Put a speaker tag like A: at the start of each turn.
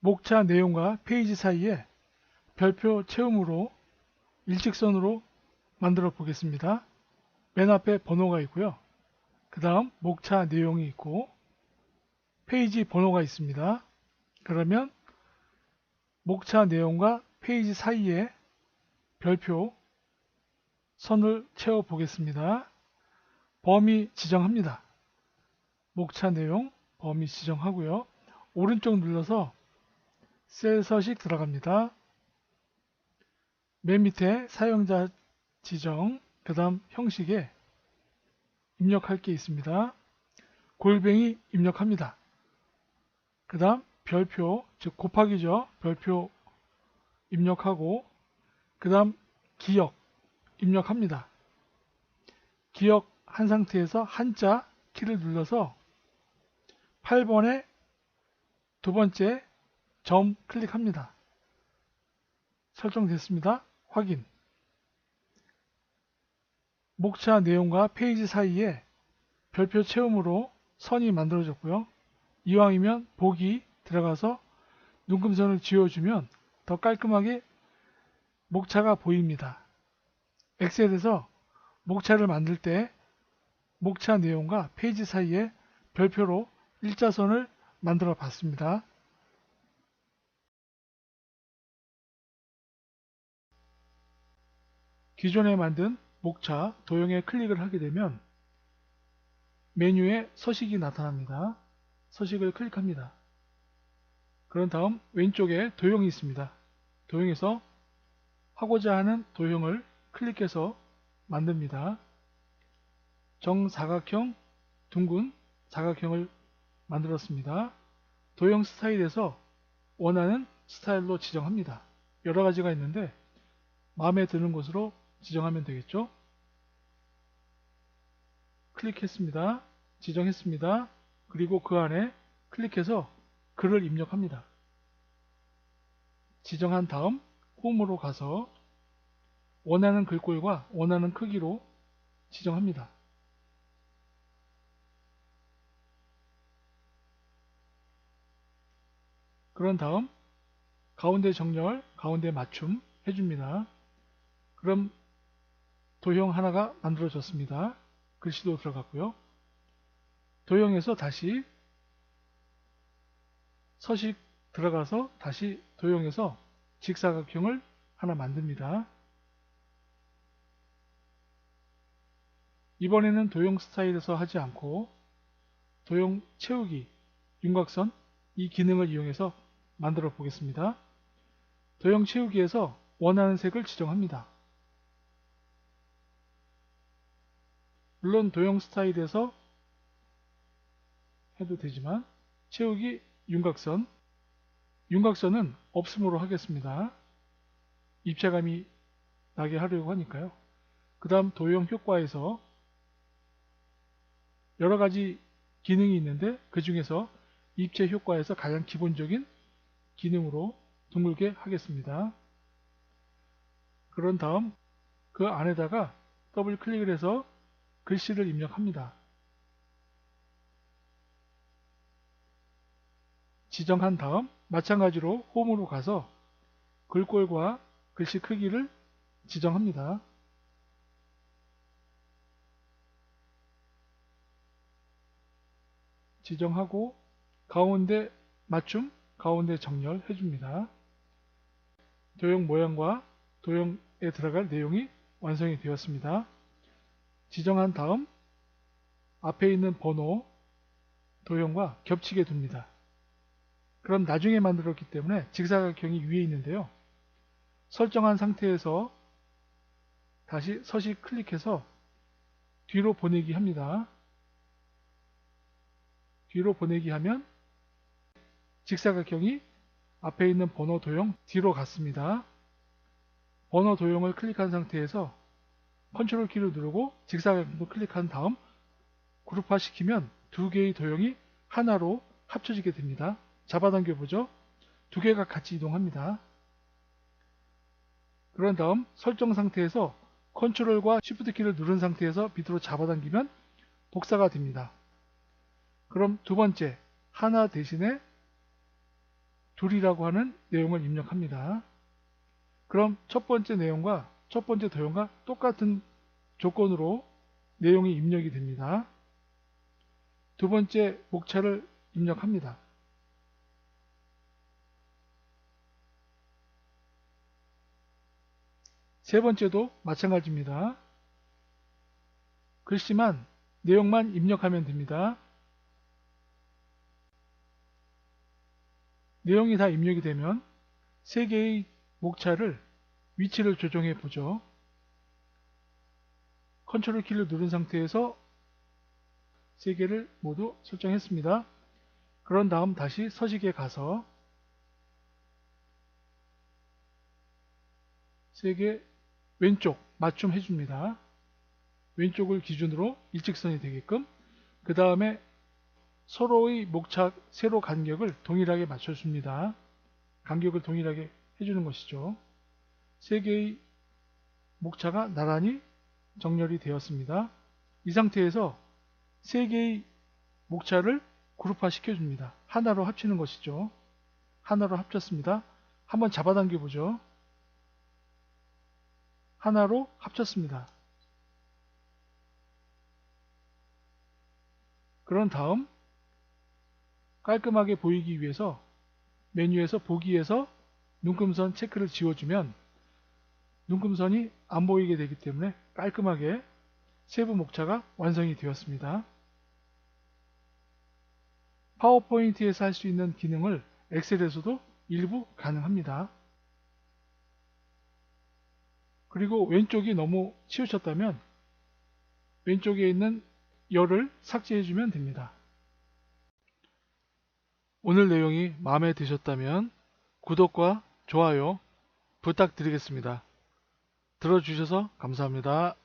A: 목차 내용과 페이지 사이에 별표 채움으로 일직선으로 만들어 보겠습니다. 맨 앞에 번호가 있고요. 그 다음 목차 내용이 있고 페이지 번호가 있습니다. 그러면 목차 내용과 페이지 사이에 별표 선을 채워 보겠습니다. 범위 지정합니다. 목차 내용 범위 지정하고요. 오른쪽 눌러서 셀 서식 들어갑니다. 맨 밑에 사용자 지정, 그 다음 형식에 입력할 게 있습니다. 골뱅이 입력합니다. 그 다음 별표, 즉 곱하기죠. 별표 입력하고 그 다음 기억 입력합니다. 기억 한 상태에서 한자 키를 눌러서 8번에 두 번째 점 클릭합니다. 설정됐습니다. 확인. 목차 내용과 페이지 사이에 별표 채움으로 선이 만들어졌고요. 이왕이면 보기 들어가서 눈금선을 지워주면 더 깔끔하게 목차가 보입니다. 엑셀에서 목차를 만들 때 목차 내용과 페이지 사이에 별표로 일자선을 만들어 봤습니다. 기존에 만든 목차 도형에 클릭을 하게 되면 메뉴에 서식이 나타납니다. 서식을 클릭합니다. 그런 다음 왼쪽에 도형이 있습니다. 도형에서 하고자 하는 도형을 클릭해서 만듭니다. 정사각형, 둥근 사각형을 만들었습니다. 도형 스타일에서 원하는 스타일로 지정합니다. 여러 가지가 있는데 마음에 드는 곳으로 지정하면 되겠죠. 클릭했습니다. 지정했습니다. 그리고 그 안에 클릭해서 글을 입력합니다. 지정한 다음 홈으로 가서 원하는 글꼴과 원하는 크기로 지정합니다. 그런 다음 가운데 정렬, 가운데 맞춤 해줍니다. 그럼 도형 하나가 만들어졌습니다. 글씨도 들어갔고요. 도형에서 다시 서식 들어가서 다시 도형에서 직사각형을 하나 만듭니다. 이번에는 도형 스타일에서 하지 않고 도형 채우기, 윤곽선 이 기능을 이용해서 만들어 보겠습니다. 도형 채우기에서 원하는 색을 지정합니다. 물론 도형 스타일에서 해도 되지만 채우기 윤곽선 윤곽선은 없음으로 하겠습니다. 입체감이 나게 하려고 하니까요. 그 다음 도형 효과에서 여러 가지 기능이 있는데 그 중에서 입체 효과에서 가장 기본적인 기능으로 둥글게 하겠습니다. 그런 다음 그 안에다가 더블 클릭을 해서 글씨를 입력합니다. 지정한 다음 마찬가지로 홈으로 가서 글꼴과 글씨 크기를 지정합니다. 지정하고 가운데 맞춤, 가운데 정렬 해줍니다. 도형 모양과 도형에 들어갈 내용이 완성이 되었습니다. 지정한 다음 앞에 있는 번호, 도형과 겹치게 둡니다. 그럼 나중에 만들었기 때문에 직사각형이 위에 있는데요. 설정한 상태에서 다시 서식 클릭해서 뒤로 보내기 합니다. 뒤로 보내기 하면 직사각형이 앞에 있는 번호 도형 뒤로 갔습니다. 번호 도형을 클릭한 상태에서 컨트롤 키를 누르고 직사각형도 클릭한 다음 그룹화 시키면 두 개의 도형이 하나로 합쳐지게 됩니다. 잡아당겨 보죠. 두 개가 같이 이동합니다. 그런 다음 설정 상태에서 컨트롤과 쉬프트 키를 누른 상태에서 밑으로 잡아당기면 복사가 됩니다. 그럼 두 번째 하나 대신에 둘이라고 하는 내용을 입력합니다. 그럼 첫 번째 내용과 첫 번째 도형과 똑같은 조건으로 내용이 입력이 됩니다. 두 번째 목차를 입력합니다. 세 번째도 마찬가지입니다. 글씨만 내용만 입력하면 됩니다. 내용이 다 입력이 되면 세 개의 목차를 위치를 조정해 보죠. 컨트롤 키를 누른 상태에서 세 개를 모두 설정했습니다. 그런 다음 다시 서식에 가서 세 개 왼쪽 맞춤 해줍니다. 왼쪽을 기준으로 일직선이 되게끔 그 다음에 서로의 목차 세로 간격을 동일하게 맞춰줍니다. 간격을 동일하게 해주는 것이죠. 세 개의 목차가 나란히 정렬이 되었습니다. 이 상태에서 세 개의 목차를 그룹화 시켜줍니다. 하나로 합치는 것이죠. 하나로 합쳤습니다. 한번 잡아당겨 보죠. 하나로 합쳤습니다. 그런 다음 깔끔하게 보이기 위해서 메뉴에서 보기에서 눈금선 체크를 지워주면 눈금선이 안 보이게 되기 때문에 깔끔하게 세부 목차가 완성이 되었습니다. 파워포인트에서 할 수 있는 기능을 엑셀에서도 일부 가능합니다. 그리고 왼쪽이 너무 치우쳤다면 왼쪽에 있는 열을 삭제해주면 됩니다. 오늘 내용이 마음에 드셨다면 구독과 좋아요 부탁드리겠습니다. 들어주셔서 감사합니다.